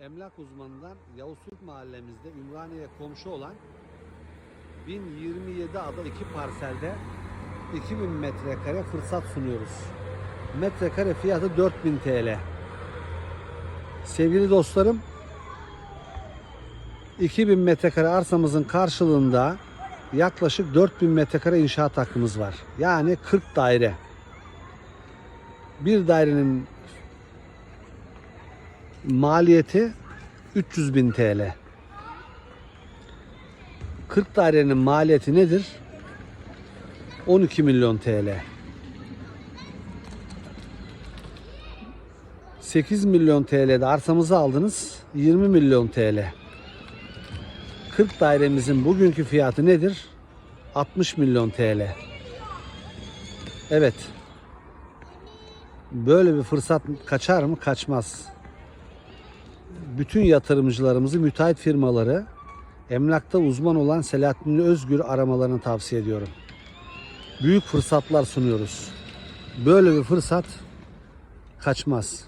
emlak uzmanından Yavuz Türk mahallemizde Ümraniye'ye komşu olan 1027 ada iki parselde 2000 metrekare fırsat sunuyoruz. Metrekare fiyatı 4000 TL. Sevgili dostlarım 2000 metrekare arsamızın karşılığında yaklaşık 4000 metrekare inşaat hakkımız var. Yani 40 daire. Bir dairenin maliyeti 300 bin TL. 40 dairenin maliyeti nedir? 12 milyon TL. 8 milyon TL'de arsamızı aldınız. 20 milyon TL. 40 dairemizin bugünkü fiyatı nedir? 60 milyon TL. Evet. Böyle bir fırsat kaçar mı? Kaçmaz. Bütün yatırımcılarımızı, müteahhit firmaları emlakta uzman olan Selahattin Özgür aramalarını tavsiye ediyorum. Büyük fırsatlar sunuyoruz. Böyle bir fırsat kaçmaz.